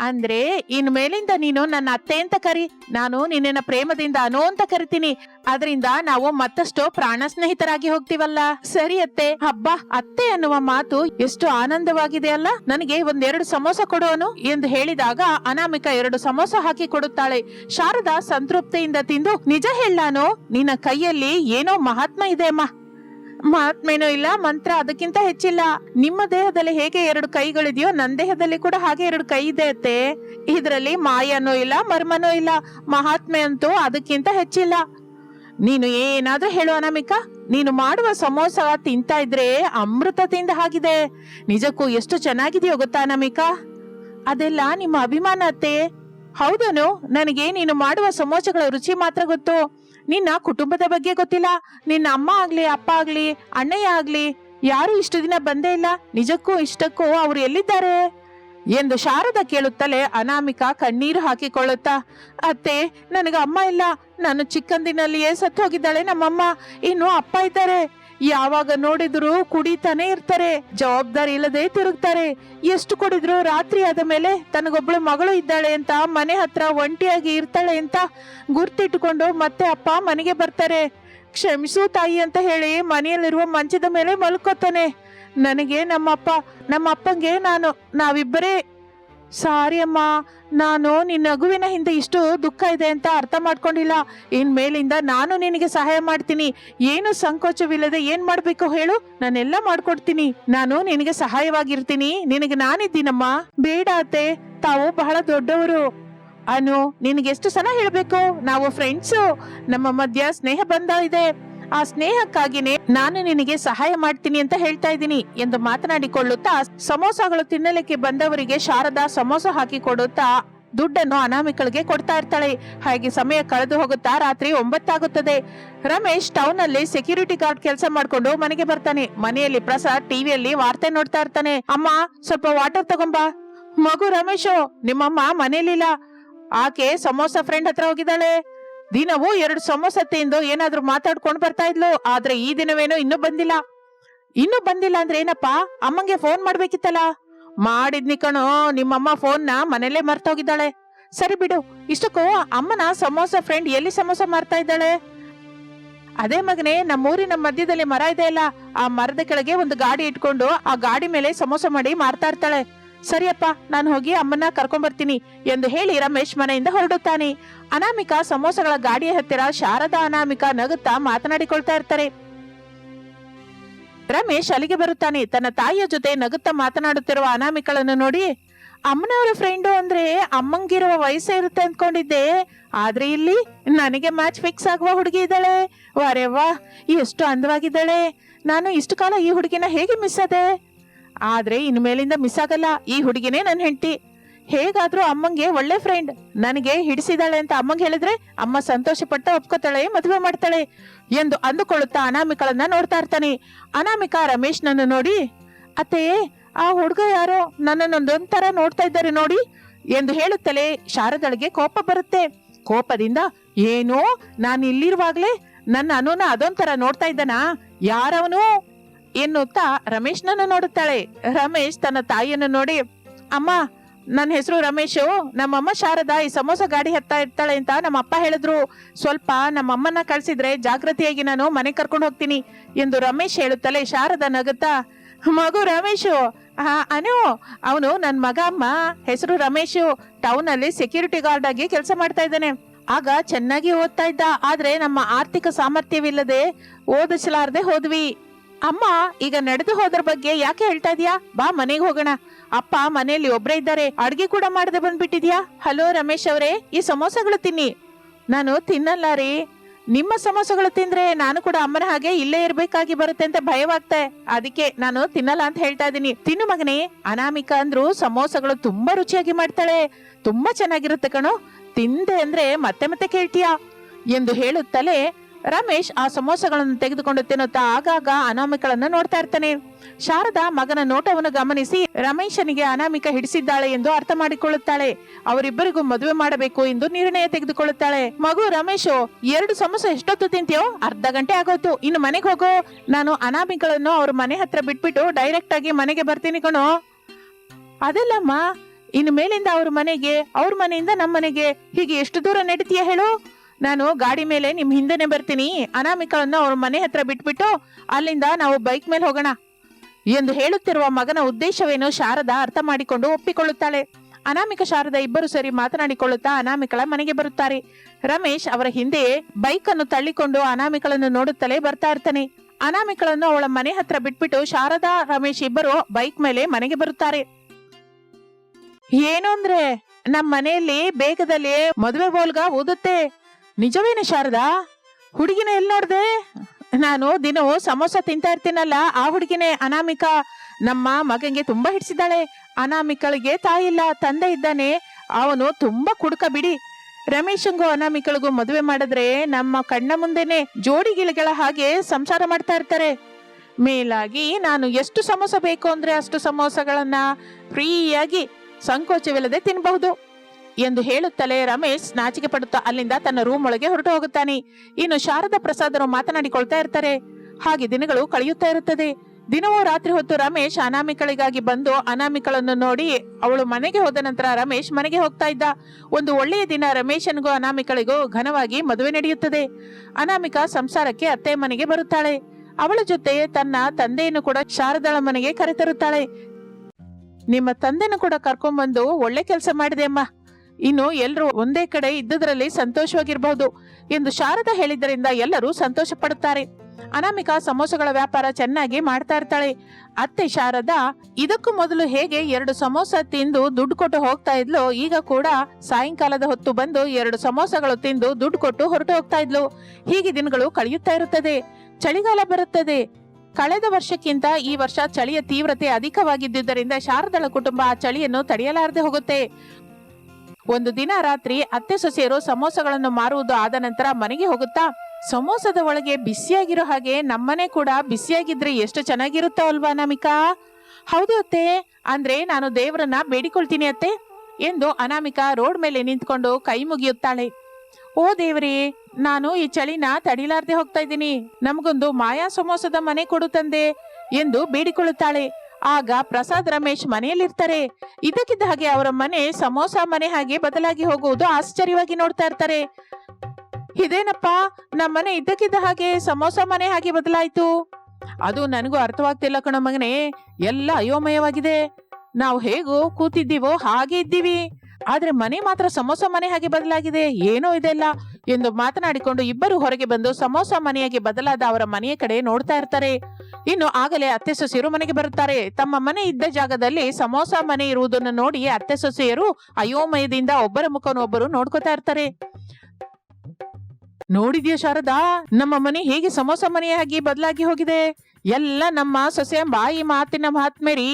ಅಂದ್ರೆ ಇನ್ ಮೇಲಿಂದ ನೀನು ನನ್ನ ಅತ್ತೆ ಅಂತ ಕರಿ. ನಾನು ನಿನ್ನ ಪ್ರೇಮದಿಂದ ಅನು ಅಂತ ಕರಿತೀನಿ. ಅದರಿಂದ ನಾವು ಮತ್ತಷ್ಟು ಪ್ರಾಣ ಸ್ನೇಹಿತರಾಗಿ ಹೋಗ್ತೀವಲ್ಲ? ಸರಿ ಅತ್ತೆ. ಹಬ್ಬ, ಅತ್ತೆ ಅನ್ನುವ ಮಾತು ಎಷ್ಟು ಆನಂದವಾಗಿದೆ ಅಲ್ಲ? ನನಗೆ ಒಂದೆರಡು ಸಮೋಸ ಕೊಡುವನು ಎಂದು ಹೇಳಿದಾಗ ಅನಾಮಿಕ ಎರಡು ಸಮೋಸ ಹಾಕಿ ಕೊಡುತ್ತಾಳೆ. ಶಾರದಾ ಸಂತೃಪ್ತಿಯಿಂದ ತಿಂದು, ನಿಜ ಹೇಳಾನು ನಿನ್ನ ಕೈಯಲ್ಲಿ ಏನೋ ಮಹಾತ್ಮ ಇದೆ ಅಮ್ಮ. ಮಹಾತ್ಮೇನೂ ಇಲ್ಲ, ಮಂತ್ರ ಅದಕ್ಕಿಂತ ಹೆಚ್ಚಿಲ್ಲ. ನಿಮ್ಮ ದೇಹದಲ್ಲಿ ಹೇಗೆ ಎರಡು ಕೈಗಳಿದೆಯೋ ನನ್ನ ದೇಹದಲ್ಲಿ ಕೂಡ ಹಾಗೆ ಎರಡು ಕೈ ಇದೆ ಅತ್ತೆ. ಇದರಲ್ಲಿ ಮಾಯನೂ ಇಲ್ಲ, ಮರ್ಮನೂ ಇಲ್ಲ. ಮಹಾತ್ಮೆ ಅಂತೂ ಅದಕ್ಕಿಂತ ಹೆಚ್ಚಿಲ್ಲ. ನೀನು ಏನಾದ್ರೂ ಹೇಳುವ ನಮಿಕ ನೀನು ಮಾಡುವ ಸಮೋಸ ತಿಂತಾ ಇದ್ರೆ ಅಮೃತ ತಿಂದ ಹಾಗಿದೆ ನಿಜಕ್ಕೂ ಎಷ್ಟು ಚೆನ್ನಾಗಿದೆಯೋ ಗೊತ್ತಾ ನಮಿಕ ಅದೆಲ್ಲ ನಿಮ್ಮ ಅಭಿಮಾನ ಅತ್ತೆ. ಹೌದನು, ನನಗೆ ನೀನು ಮಾಡುವ ಸಮೋಸಗಳ ರುಚಿ ಮಾತ್ರ ಗೊತ್ತು. ನಿನ್ನ ಕುಟುಂಬದ ಬಗ್ಗೆ ಗೊತ್ತಿಲ್ಲ. ನಿನ್ನ ಅಮ್ಮ ಆಗ್ಲಿ, ಅಪ್ಪ ಆಗ್ಲಿ, ಅಣ್ಣಯ್ಯ ಆಗ್ಲಿ, ಯಾರು ಇಷ್ಟು ದಿನ ಬಂದೇ ಇಲ್ಲ. ನಿಜಕ್ಕೂ ಇಷ್ಟಕ್ಕೂ ಅವ್ರು ಎಲ್ಲಿದ್ದಾರೆ? ಎಂದು ಶಾರದ ಕೇಳುತ್ತಲೇ ಅನಾಮಿಕ ಕಣ್ಣೀರು ಹಾಕಿಕೊಳ್ಳುತ್ತಾ, ಅತ್ತೆ, ನನಗೆ ಅಮ್ಮ ಇಲ್ಲ. ನಾನು ಚಿಕ್ಕಂದಿನಲ್ಲಿಯೇ ಸತ್ತು ಹೋಗಿದ್ದಾಳೆ ನಮ್ಮಮ್ಮ. ಇನ್ನು ಅಪ್ಪ ಇದ್ದಾರೆ. ಯಾವಾಗ ನೋಡಿದ್ರು ಕುಡಿತಾನೆ ಇರ್ತಾರೆ, ಜವಾಬ್ದಾರಿ ಇಲ್ಲದೆ ತಿರುಗ್ತಾರೆ. ಎಷ್ಟು ಕುಡಿದ್ರು ರಾತ್ರಿ ಆದ ಮೇಲೆ ತನಗೊಬ್ಳು ಮಗಳು ಇದ್ದಾಳೆ ಅಂತ, ಮನೆ ಹತ್ರ ಒಂಟಿಯಾಗಿ ಇರ್ತಾಳೆ ಅಂತ ಗುರ್ತಿಟ್ಟುಕೊಂಡು ಮತ್ತೆ ಅಪ್ಪ ಮನೆಗೆ ಬರ್ತಾರೆ. ಕ್ಷಮಿಸು ತಾಯಿ ಅಂತ ಹೇಳಿ ಮನೆಯಲ್ಲಿರುವ ಮಂಚದ ಮೇಲೆ ಮಲ್ಕೋತಾನೆ. ನನಗೆ ನಮ್ಮಪ್ಪ ನಮ್ಮ ಅಪ್ಪಂಗೆ ನಾನು, ನಾವಿಬ್ಬರೇ ಸಾರಿ ಅಮ್ಮ, ನಾನು ನಿನ್ನ ನಗುವಿನ ಹಿಂದೆ ಇಷ್ಟು ದುಃಖ ಇದೆ ಅಂತ ಅರ್ಥ ಮಾಡ್ಕೊಂಡಿಲ್ಲ. ಇನ್ ಮೇಲಿಂದ ನಾನು ನಿನಗೆ ಸಹಾಯ ಮಾಡ್ತೀನಿ. ಏನು ಸಂಕೋಚವಿಲ್ಲದೆ ಏನು ಮಾಡಬೇಕು ಹೇಳು? ನಾನೆಲ್ಲ ಮಾಡ್ಕೊಡ್ತೀನಿ. ನಾನು ನಿನಗೆ ಸಹಾಯವಾಗಿರ್ತೀನಿ. ನಿನಗೆ ನಾನಿದ್ದೀನಮ್ಮ. ಬೇಡ ಅತ್ತೆ, ತಾವು ಬಹಳ ದೊಡ್ಡವರು. ಅನು, ನಿನಗೆ ಎಷ್ಟು ಸಲ ಹೇಳಬೇಕು? ನಾವು ಫ್ರೆಂಡ್ಸು ನಮ್ಮ ಮಧ್ಯ ಸ್ನೇಹ ಬಂಧ ಇದೆ. ಆ ಸ್ನೇಹಕ್ಕಾಗಿನೇ ನಾನು ನಿನಗೆ ಸಹಾಯ ಮಾಡ್ತೀನಿ ಅಂತ ಹೇಳ್ತಾ ಇದ್ದೀನಿ ಎಂದು ಮಾತನಾಡಿಕೊಳ್ಳುತ್ತಾ ಸಮೋಸಗಳು ತಿನ್ನಲಿಕ್ಕೆ ಬಂದವರಿಗೆ ಶಾರದಾ ಸಮೋಸ ಹಾಕಿ ಕೊಡುತ್ತಾ ದುಡ್ಡನ್ನು ಅನಾಮಿಕಳಿಗೆ ಕೊಡ್ತಾ ಇರ್ತಾಳೆ. ಹಾಗೆ ಸಮಯ ಕಳೆದು ಹೋಗುತ್ತಾ ರಾತ್ರಿ ಒಂಬತ್ತಾಗುತ್ತದೆ. ರಮೇಶ್ ಟೌನ್ ಅಲ್ಲಿ ಸೆಕ್ಯೂರಿಟಿ ಗಾರ್ಡ್ ಕೆಲಸ ಮಾಡ್ಕೊಂಡು ಮನೆಗೆ ಬರ್ತಾನೆ. ಮನೆಯಲ್ಲಿ ಪ್ರಸಾದ್ ಟಿವಿಯಲ್ಲಿ ವಾರ್ತೆ ನೋಡ್ತಾ ಇರ್ತಾನೆ. ಅಮ್ಮ, ಸ್ವಲ್ಪ ವಾಟರ್ ತಗೊಂಬಾ. ಮಗು ರಮೇಶು, ನಿಮ್ಮಮ್ಮ ಮನೇಲಿಲ್ಲ. ಆಕೆ ಸಮೋಸ ಫ್ರೆಂಡ್ ಹತ್ರ ಹೋಗಿದ್ದಾಳೆ. ದಿನವೂ ಎರಡು ಸಮೋಸತೆಯಿಂದ ಏನಾದ್ರೂ ಮಾತಾಡ್ಕೊಂಡು ಬರ್ತಾ ಇದ್ಲು. ಆದ್ರೆ ಈ ದಿನವೇನೋ ಇನ್ನೂ ಬಂದಿಲ್ಲ. ಇನ್ನೂ ಬಂದಿಲ್ಲ ಅಂದ್ರೆ ಏನಪ್ಪಾ? ಅಮ್ಮಂಗೆ ಫೋನ್ ಮಾಡ್ಬೇಕಿತ್ತಲ್ಲ? ಮಾಡಿದ್ನಿ ಕಣೋ, ನಿಮ್ಮಮ್ಮ ಫೋನ್ನ ಮನೇಲೆ ಮರ್ತೋಗಿದ್ದಾಳೆ. ಸರಿ ಬಿಡು, ಇಷ್ಟಕ್ಕೂ ಅಮ್ಮನ ಸಮೋಸ ಫ್ರೆಂಡ್ ಎಲ್ಲಿ ಸಮೋಸ ಮಾರ್ತಾ ಇದ್ದಾಳೆ? ಅದೇ ಮಗನೇ, ನಮ್ಮೂರಿನ ಮಧ್ಯದಲ್ಲಿ ಮರ ಇದೆ ಅಲ್ಲ, ಆ ಮರದ ಕೆಳಗೆ ಒಂದು ಗಾಡಿ ಇಟ್ಕೊಂಡು ಆ ಗಾಡಿ ಮೇಲೆ ಸಮೋಸ ಮಾಡಿ ಮಾರ್ತಾ ಇರ್ತಾಳೆ. ಸರಿಯಪ್ಪ, ನಾನು ಹೋಗಿ ಅಮ್ಮನ ಕರ್ಕೊಂಡ್ಬರ್ತೀನಿ ಎಂದು ಹೇಳಿ ರಮೇಶ್ ಮನೆಯಿಂದ ಹೊರಡುತ್ತಾನೆ. ಅನಾಮಿಕಾ ಸಮೋಸಗಳ ಗಾಡಿಯ ಹತ್ತಿರ ಶಾರದಾ ಅನಾಮಿಕಾ ನಗುತ್ತಾ ಮಾತನಾಡಿಕೊಳ್ತಾ ಇರ್ತಾರೆ. ರಮೇಶ್ ಅಲ್ಲಿಗೆ ಬರುತ್ತಾನೆ. ತನ್ನ ತಾಯಿಯ ಜೊತೆ ನಗುತ್ತಾ ಮಾತನಾಡುತ್ತಿರುವ ಅನಾಮಿಕಳನ್ನು ನೋಡಿ, ಅಮ್ಮನವರ ಫ್ರೆಂಡು ಅಂದ್ರೆ ಅಮ್ಮಂಗಿರುವ ವಯಸ್ಸೇ ಇರುತ್ತೆ ಅಂದ್ಕೊಂಡಿದ್ದೆ. ಆದ್ರೆ ಇಲ್ಲಿ ನನಗೆ ಮ್ಯಾಚ್ ಫಿಕ್ಸ್ ಆಗುವ ಹುಡುಗಿ ಇದ್ದಾಳೆ. ವಾರೆ ವಾ ಎಷ್ಟು ಅಂದವಾಗಿದ್ದಾಳೆ. ನಾನು ಇಷ್ಟು ಕಾಲ ಈ ಹುಡುಗಿನ ಹೇಗೆ ಮಿಸ್ ಆದೆ? ಆದ್ರೆ ಇನ್ನು ಮೇಲಿಂದ ಮಿಸ್ ಆಗಲ್ಲ ಈ ಹುಡುಗಿನೇ ನನ್ನ ಹೆಂಡತಿ. ಹೇಗಾದ್ರೂ ಅಮ್ಮಂಗೆ ಒಳ್ಳೆ ಫ್ರೆಂಡ್ ನನಗೆ ಹಿಡಿಸಿದಾಳೆ ಅಂತ ಅಮ್ಮಂಗೆ ಹೇಳಿದ್ರೆ ಅಮ್ಮ ಸಂತೋಷ ಪಟ್ಟ ಒಪ್ಕೋತಾಳೆ, ಮದುವೆ ಮಾಡ್ತಾಳೆ ಎಂದು ಅಂದುಕೊಳ್ಳುತ್ತಾ ಅನಾಮಿಕಳನ್ನ ನೋಡ್ತಾ ಇರ್ತಾನೆ. ಅನಾಮಿಕಾ ರಮೇಶ್ನನ್ನು ನೋಡಿ ಅತ್ತೆಯೇ ಆ ಹುಡುಗ ಯಾರೋ? ನನ್ನನ್ನೊಂದೊಂಥರ ನೋಡ್ತಾ ಇದ್ದಾರೆ ನೋಡಿ ಎಂದು ಹೇಳುತ್ತಲೇ ಶಾರದಳಿಗೆ ಕೋಪ ಬರುತ್ತೆ. ಕೋಪದಿಂದ, ಏನೋ ನಾನು ಇಲ್ಲಿರುವಾಗ್ಲೇ ನನ್ನ ಅನುನ ಅದೊಂಥರ ನೋಡ್ತಾ ಇದ್ದಾನಾ? ಯಾರವನು? ಎನ್ನುತ್ತಾ ರಮೇಶ್ನನ್ನು ನೋಡುತ್ತಾಳೆ. ರಮೇಶ್ ತನ್ನ ತಾಯಿಯನ್ನು ನೋಡಿ, ಅಮ್ಮ, ನನ್ನ ಹೆಸರು ರಮೇಶು. ನಮ್ಮಮ್ಮ ಶಾರದಾ, ಈ ಸಮೋಸ ಗಾಡಿ ಹತ್ತಾ ಇರ್ತಾಳೆ ಅಂತ ನಮ್ಮ ಅಪ್ಪ ಹೇಳಿದ್ರು. ಸ್ವಲ್ಪ ನಮ್ಮಮ್ಮನ ಕಳ್ಸಿದ್ರೆ ಜಾಗೃತಿಯಾಗಿ ನಾನು ಮನೆ ಕರ್ಕೊಂಡು ಹೋಗ್ತೀನಿ ಎಂದು ರಮೇಶ್ ಹೇಳುತ್ತಲೇ ಶಾರದಾ ನಗುತ್ತಾ, ಮಗು ರಮೇಶು ಹಾ ಅನು, ಅವನು ನನ್ನ ಮಗ ಅಮ್ಮ. ಹೆಸರು ರಮೇಶು. ಟೌನ್ ಅಲ್ಲಿ ಸೆಕ್ಯೂರಿಟಿ ಗಾರ್ಡ್ ಆಗಿ ಕೆಲಸ ಮಾಡ್ತಾ ಇದ್ದಾನೆ. ಆಗ ಚೆನ್ನಾಗಿ ಓದ್ತಾ ಇದ್ದ. ಆದ್ರೆ ನಮ್ಮ ಆರ್ಥಿಕ ಸಾಮರ್ಥ್ಯವಿಲ್ಲದೆ ಓದಿಸಲಾರದೆ ಹೋದ್ವಿ. ಅಮ್ಮ, ಈಗ ನಡೆದು ಹೋದ್ರ ಬಗ್ಗೆ ಯಾಕೆ ಹೇಳ್ತಾ ಇದೀಯಾ? ಬಾ, ಮನೆಗೆ ಹೋಗೋಣ. ಅಪ್ಪ, ಮನೆಯಲ್ಲಿ ಒಬ್ರೇ ಇದ್ದಾರೆ. ಅಡ್ಗೆ ಕೂಡ ಮಾಡದೆ ಬಂದ್ಬಿಟ್ಟಿದ್ಯಾ? ಹಲೋ, ರಮೇಶ್ ಅವರೇ, ಈ ಸಮೋಸಗಳು ತಿನ್ನಿ. ನಾನು ತಿನ್ನಲ್ಲ ರೀ. ನಿಮ್ಮ ಸಮೋಸಗಳು ತಿಂದ್ರೆ ನಾನು ಕೂಡ ಅಮ್ಮನ ಹಾಗೆ ಇಲ್ಲೇ ಇರ್ಬೇಕಾಗಿ ಬರುತ್ತೆ ಅಂತ ಭಯವಾಗ್ತೆ ಅದಕ್ಕೆ ನಾನು ತಿನ್ನಲ್ಲ ಅಂತ ಹೇಳ್ತಾ ಇದ್ದೀನಿ ತಿನ್ನು ಮಗನೇ. ಅನಾಮಿಕ ಅಂದ್ರು ಸಮೋಸಗಳು ತುಂಬಾ ರುಚಿಯಾಗಿ ಮಾಡ್ತಾಳೆ. ತುಂಬಾ ಚೆನ್ನಾಗಿರುತ್ತೆ ಕಣೋ. ತಿಂದೆ ಅಂದ್ರೆ ಮತ್ತೆ ಮತ್ತೆ ಕೇಳ್ತೀಯಾ? ಎಂದು ಹೇಳುತ್ತಲೇ ರಮೇಶ್ ಆ ಸಮೋಸಗಳನ್ನು ತೆಗೆದುಕೊಂಡು ತಿನ್ನುತ್ತಾ ಆಗಾಗ ಅನಾಮಿಕಳನ್ನು ನೋಡ್ತಾ ಇರ್ತಾನೆ. ಶಾರದಾ ಮಗನ ನೋಟವನ್ನು ಗಮನಿಸಿ ರಮೇಶನಿಗೆ ಅನಾಮಿಕ ಹಿಡಿಸಿದ್ದಾಳೆ ಎಂದು ಅರ್ಥ ಮಾಡಿಕೊಳ್ಳುತ್ತಾಳೆ. ಅವರಿಬ್ಬರಿಗೂ ಮದುವೆ ಮಾಡಬೇಕು ಎಂದು ನಿರ್ಣಯ ತೆಗೆದುಕೊಳ್ಳುತ್ತಾಳೆ. ಮಗು ರಮೇಶು, ಎರಡು ಸಮೋಸ ಎಷ್ಟೊತ್ತು ತಿಂತೀಯೋ? ಅರ್ಧ ಗಂಟೆ ಆಗೋಯ್ತು. ಇನ್ನು ಮನೆಗೆ ಹೋಗೋ. ನಾನು ಅನಾಮಿಕಳನ್ನು ಅವ್ರ ಮನೆ ಹತ್ರ ಬಿಟ್ಬಿಟ್ಟು ಡೈರೆಕ್ಟ್ ಆಗಿ ಮನೆಗೆ ಬರ್ತೀನಿ ಕಣೋ. ಅದಲ್ಲಮ್ಮ, ಇನ್ನು ಮೇಲಿಂದ ಅವ್ರ ಮನೆಗೆ, ಅವ್ರ ಮನೆಯಿಂದ ನಮ್ಮ ಮನೆಗೆ ಹೀಗೆ ಎಷ್ಟು ದೂರ ನಡೀತೀಯ ಹೇಳು? ನಾನು ಗಾಡಿ ಮೇಲೆ ನಿಮ್ ಹಿಂದೆನೆ ಬರ್ತೀನಿ. ಅನಾಮಿಕಳನ್ನ ಅವ್ರ ಮನೆ ಹತ್ರ ಬಿಟ್ಬಿಟ್ಟು ಅಲ್ಲಿಂದ ನಾವು ಬೈಕ್ ಮೇಲೆ ಹೋಗೋಣ. ಎಂದು ಹೇಳುತ್ತಿರುವ ಮಗನ ಉದ್ದೇಶವೇನು ಶಾರದಾ ಅರ್ಥ ಮಾಡಿಕೊಂಡು ಒಪ್ಪಿಕೊಳ್ಳುತ್ತಾಳೆ. ಅನಾಮಿಕ ಶಾರದ ಇಬ್ಬರು ಸರಿ ಮಾತನಾಡಿಕೊಳ್ಳುತ್ತಾ ಅನಾಮಿಕಳ ಮನೆಗೆ ಬರುತ್ತಾರೆ. ರಮೇಶ್ ಅವರ ಹಿಂದೆ ಬೈಕ್ ಅನ್ನು ತಳ್ಳಿಕೊಂಡು ಅನಾಮಿಕಳನ್ನು ನೋಡುತ್ತಲೇ ಬರ್ತಾ ಇರ್ತಾನೆ. ಅನಾಮಿಕಳನ್ನು ಅವಳ ಮನೆ ಹತ್ರ ಬಿಟ್ಬಿಟ್ಟು ಶಾರದಾ, ರಮೇಶ್ ಇಬ್ಬರು ಬೈಕ್ ಮೇಲೆ ಮನೆಗೆ ಬರುತ್ತಾರೆ. ಏನು ಅಂದ್ರೆ? ನಮ್ಮ ಮನೆಯಲ್ಲಿ ಬೇಗದಲ್ಲಿ ಮದುವೆ ಬೋಲ್ಗ ಓದುತ್ತೆ. ನಿಜವೇನು ಶಾರದಾ? ಹುಡುಗಿನ ಎಲ್ಲಿ ನೋಡ್ದೆ? ನಾನು ದಿನವೂ ಸಮೋಸ ತಿಂತಾ ಇರ್ತೀನಲ್ಲ, ಆ ಹುಡುಗಿನೇ ಅನಾಮಿಕ. ನಮ್ಮ ಮಗನಿಗೆ ತುಂಬಾ ಹಿಡಿಸಿದ್ದಾಳೆ. ಅನಾಮಿಕಳಿಗೆ ತಾಯಿಲ್ಲ ತಂದೆ ಇದ್ದಾನೆ. ಅವನು ತುಂಬಾ ಕುಡುಕ ಬಿಡಿ. ರಮೇಶಂಗೂ ಅನಾಮಿಕಳಿಗೂ ಮದುವೆ ಮಾಡಿದ್ರೆ ನಮ್ಮ ಕಣ್ಣ ಮುಂದೆನೆ ಜೋಡಿ ಗಿಳಿಗಳ ಹಾಗೆ ಸಂಸಾರ ಮಾಡ್ತಾ ಇರ್ತಾರೆ. ಮೇಲಾಗಿ ನಾನು ಎಷ್ಟು ಸಮೋಸ ಬೇಕು ಅಂದ್ರೆ ಅಷ್ಟು ಸಮೋಸಗಳನ್ನ ಫ್ರೀಯಾಗಿ ಸಂಕೋಚವಿಲ್ಲದೆ ತಿನ್ನಬಹುದು ಎಂದು ಹೇಳುತ್ತಲೇ ರಮೇಶ್ ನಾಚಿಕೆ ಪಡುತ್ತಾ ಅಲ್ಲಿಂದ ತನ್ನ ರೂಮ್ ಒಳಗೆ ಹೊರಟು ಹೋಗುತ್ತಾನೆ. ಇನ್ನು ಶಾರದಾ ಪ್ರಸಾದರು ಮಾತನಾಡಿಕೊಳ್ತಾ ಇರ್ತಾರೆ. ಹಾಗೆ ದಿನಗಳು ಕಳೆಯುತ್ತಾ ಇರುತ್ತದೆ. ದಿನವೂ ರಾತ್ರಿ ಹೊತ್ತು ರಮೇಶ್ ಅನಾಮಿಕಳಿಗಾಗಿ ಬಂದು ಅನಾಮಿಕಳನ್ನು ನೋಡಿ ಅವಳು ಮನೆಗೆ ಹೋದ ನಂತರ ರಮೇಶ್ ಮನೆಗೆ ಹೋಗ್ತಾ ಇದ್ದ. ಒಂದು ಒಳ್ಳೆಯ ದಿನ ರಮೇಶನಿಗೂ ಅನಾಮಿಕಳಿಗೂ ಘನವಾಗಿ ಮದುವೆ ನಡೆಯುತ್ತದೆ. ಅನಾಮಿಕ ಸಂಸಾರಕ್ಕೆ ಅತ್ತೆ ಮನೆಗೆ ಬರುತ್ತಾಳೆ. ಅವಳ ಜೊತೆ ತನ್ನ ತಂದೆಯನ್ನು ಕೂಡ ಶಾರದಾಳ ಮನೆಗೆ ಕರೆತರುತ್ತಾಳೆ. ನಿಮ್ಮ ತಂದೆನೂ ಕೂಡ ಕರ್ಕೊಂಡ್ಬಂದು ಒಳ್ಳೆ ಕೆಲಸ ಮಾಡಿದೆ ಅಮ್ಮ. ಇನ್ನು ಎಲ್ಲರೂ ಒಂದೇ ಕಡೆ ಇದ್ದುದರಲ್ಲಿ ಸಂತೋಷವಾಗಿರಬಹುದು ಎಂದು ಶಾರದಾ ಹೇಳಿದ್ದರಿಂದ ಎಲ್ಲರೂ ಸಂತೋಷ ಪಡುತ್ತಾರೆ. ಅನಾಮಿಕಾ ಸಮೋಸಗಳ ವ್ಯಾಪಾರ ಚೆನ್ನಾಗಿ ಮಾಡ್ತಾ ಇರ್ತಾಳೆ. ಅತ್ತೆ ಶಾರದಾ, ಇದಕ್ಕೂ ಮೊದಲು ಹೇಗೆ ಎರಡು ಸಮೋಸ ತಿಂದು ದುಡ್ಡು ಕೊಟ್ಟು ಹೋಗ್ತಾ ಇದ್ಲು, ಈಗ ಕೂಡ ಸಾಯಂಕಾಲದ ಹೊತ್ತು ಬಂದು ಎರಡು ಸಮೋಸಗಳು ತಿಂದು ದುಡ್ಡು ಕೊಟ್ಟು ಹೊರಟು ಹೋಗ್ತಾ ಇದ್ಲು. ಹೀಗೆ ದಿನಗಳು ಕಳೆಯುತ್ತಾ ಇರುತ್ತದೆ. ಚಳಿಗಾಲ ಬರುತ್ತದೆ. ಕಳೆದ ವರ್ಷಕ್ಕಿಂತ ಈ ವರ್ಷ ಚಳಿಯ ತೀವ್ರತೆ ಅಧಿಕವಾಗಿದ್ದುದರಿಂದ ಶಾರದಳ ಕುಟುಂಬ ಆ ಚಳಿಯನ್ನು ತಡೆಯಲಾರದೆ ಹೋಗುತ್ತೆ. ಒಂದು ದಿನ ರಾತ್ರಿ ಅತ್ತೆ ಸೊಸೆಯರು ಸಮೋಸಗಳನ್ನು ಮಾರುವುದು ಆದ ನಂತರ ಮನೆಗೆ ಹೋಗುತ್ತಾ, ಸಮೋಸದ ಒಳಗೆ ಬಿಸಿಯಾಗಿರೋ ಹಾಗೆ ನಮ್ಮನೆ ಕೂಡ ಬಿಸಿಯಾಗಿದ್ರೆ ಎಷ್ಟು ಚೆನ್ನಾಗಿರುತ್ತೋ ಅಲ್ವಾ ಅನಾಮಿಕಾ? ಹೌದು ಅತ್ತೆ, ಅಂದ್ರೆ ನಾನು ದೇವರನ್ನ ಬೇಡಿಕೊಳ್ತೀನಿ ಅತ್ತೆ ಎಂದು ಅನಾಮಿಕಾ ರೋಡ್ ಮೇಲೆ ನಿಂತ್ಕೊಂಡು ಕೈ ಮುಗಿಯುತ್ತಾಳೆ. ಓ ದೇವರೇ, ನಾನು ಈ ಚಳಿನ ತಡಿಲಾರ್ದೆ ಹೋಗ್ತಾ ಇದ್ದೀನಿ, ನಮಗೊಂದು ಮಾಯಾ ಸಮೋಸದ ಮನೆ ಕೊಡು ತಂದೆ ಎಂದು ಬೇಡಿಕೊಳ್ಳುತ್ತಾಳೆ. ಆಗ ಪ್ರಸಾದ್ ರಮೇಶ್ ಮನೆಯಲ್ಲಿರ್ತಾರೆ. ಇದಕ್ಕಿದ್ದ ಹಾಗೆ ಅವರ ಮನೆ ಸಮೋಸ ಮನೆ ಹಾಗೆ ಬದಲಾಗಿ ಹೋಗುವುದು ಆಶ್ಚರ್ಯವಾಗಿ ನೋಡ್ತಾ ಇರ್ತಾರೆ. ಇದೇನಪ್ಪ ನಮ್ಮ ಮನೆ ಇದ್ದಕ್ಕಿದ್ದ ಹಾಗೆ ಸಮೋಸ ಮನೆ ಹಾಗೆ ಬದಲಾಯ್ತು? ಅದು ನನಗೂ ಅರ್ಥವಾಗ್ತಿಲ್ಲ ಕಣ ಮಗನೇ. ಎಲ್ಲ ಅಯೋಮಯವಾಗಿದೆ. ನಾವು ಹೇಗೋ ಕೂತಿದ್ದೀವೋ ಹಾಗೆ ಇದ್ದೀವಿ. ಆದ್ರೆ ಮನೆ ಮಾತ್ರ ಸಮೋಸ ಮನೆ ಹಾಗೆ ಬದಲಾಗಿದೆ. ಏನೋ ಇದೆಲ್ಲ ಎಂದು ಮಾತನಾಡಿಕೊಂಡು ಇಬ್ಬರು ಹೊರಗೆ ಬಂದು ಸಮೋಸ ಮನೆಯಾಗಿ ಬದಲಾದ ಅವರ ಮನೆಯ ಕಡೆ ನೋಡ್ತಾ ಇರ್ತಾರೆ. ಇನ್ನು ಆಗಲೇ ಅತ್ತೆ ಸೊಸೆಯರು ಮನೆಗೆ ಬರುತ್ತಾರೆ. ತಮ್ಮ ಮನೆ ಇದ್ದ ಜಾಗದಲ್ಲಿ ಸಮೋಸ ಮನೆ ಇರುವುದನ್ನು ನೋಡಿ ಅತ್ತೆ ಸೊಸೆಯರು ಅಯೋಮಯದಿಂದ ಒಬ್ಬರ ಮುಖವನ್ನು ಒಬ್ಬರು ನೋಡ್ಕೋತಾ ಇರ್ತಾರೆ. ನೋಡಿದ್ಯಾ ಶಾರದಾ? ನಮ್ಮ ಮನೆ ಹೇಗೆ ಸಮೋಸ ಮನೆಯಾಗಿ ಬದಲಾಗಿ ಹೋಗಿದೆ? ಎಲ್ಲ ನಮ್ಮ ಸೊಸೆಯ ಬಾಯಿ ಮಾತಿನ ಮಹಾತ್ಮೇರಿ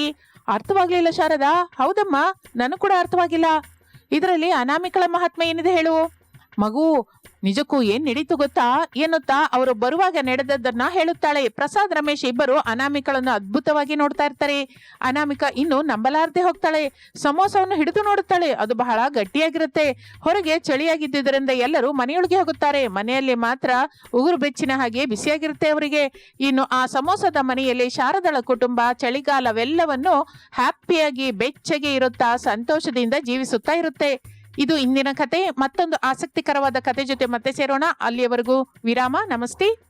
ಅರ್ಥವಾಗ್ಲಿಲ್ಲ ಶಾರದಾ? ಹೌದಮ್ಮ, ನನಗೂ ಕೂಡ ಅರ್ಥವಾಗಿಲ್ಲ. ಇದರಲ್ಲಿ ಅನಾಮಿಕಳ ಮಹಾತ್ಮೆ ಏನಿದೆ ಹೇಳು. ಮಗು ನಿಜಕ್ಕೂ ಏನ್ ನಡೀತು ಗೊತ್ತಾ? ಎನ್ನುತ್ತಾ? ಅವರು ಬರುವಾಗ ನಡೆದದ್ದನ್ನ ಹೇಳುತ್ತಾಳೆ. ಪ್ರಸಾದ್, ರಮೇಶ್ ಇಬ್ಬರು ಅನಾಮಿಕಳನ್ನು ಅದ್ಭುತವಾಗಿ ನೋಡ್ತಾ ಇರ್ತಾರೆ. ಅನಾಮಿಕ ಇನ್ನು ನಂಬಲಾರದೆ ಹೋಗ್ತಾಳೆ. ಸಮೋಸವನ್ನು ಹಿಡಿದು ನೋಡುತ್ತಾಳೆ. ಅದು ಬಹಳ ಗಟ್ಟಿಯಾಗಿರುತ್ತೆ. ಹೊರಗೆ ಚಳಿಯಾಗಿದ್ದರಿಂದ ಎಲ್ಲರೂ ಮನೆಯೊಳಗೆ ಹೋಗುತ್ತಾರೆ. ಮನೆಯಲ್ಲಿ ಮಾತ್ರ ಉಗುರು ಬೆಚ್ಚಿನ ಹಾಗೆ ಬಿಸಿಯಾಗಿರುತ್ತೆ ಅವರಿಗೆ. ಇನ್ನು ಆ ಸಮೋಸದ ಮನೆಯಲ್ಲಿ ಶಾರದಳ ಕುಟುಂಬ, ಚಳಿಗಾಲವೆಲ್ಲವನ್ನು ಹ್ಯಾಪಿಯಾಗಿ ಬೆಚ್ಚಗೆ ಇರುತ್ತಾ, ಸಂತೋಷದಿಂದ ಜೀವಿಸುತ್ತಾ ಇರುತ್ತೆ. ಇದು ಇಂದಿನ ಕತೆ. ಮತ್ತೊಂದು ಆಸಕ್ತಿಕರವಾದ ಕತೆ ಜೊತೆ ಮತ್ತೆ ಸೇರೋಣ. ಅಲ್ಲಿಯವರೆಗೂ ವಿರಾಮ. ನಮಸ್ತೆ.